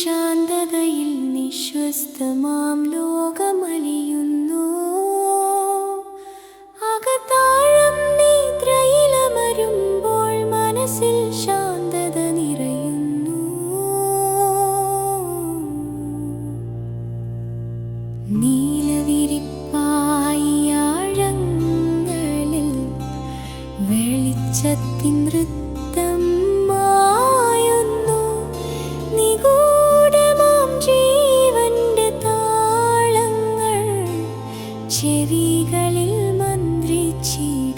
ശാന്തതയിൽ നിശ്വസ്തമാം ലോകമലിയുന്നു. അകത്താഴം നിദ്രയിലമരുമ്പോൾ മനസ്സിൽ ശാന്തത നിറയുന്നു. നീലവിരിപ്പായി ആഴങ്ങളിൽ വെളിച്ചത്തിൻ നൃത്തം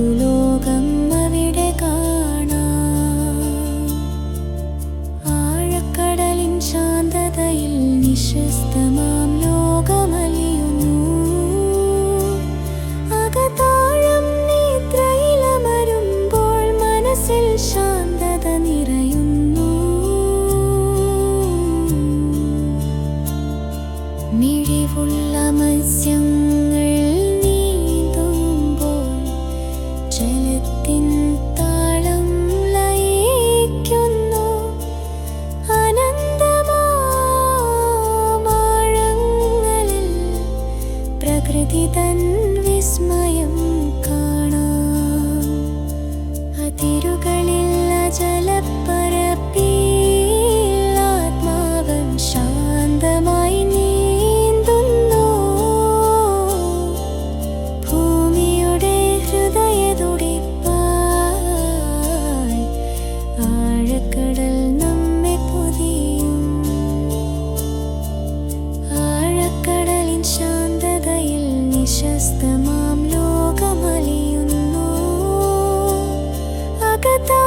പുതുലോകം ശാന്തതയിൽ ലോകമലിയുന്നു. മനസ്സിൽ ശാന്തത നിറയുന്നു. മത്സ്യങ്ങൾ かった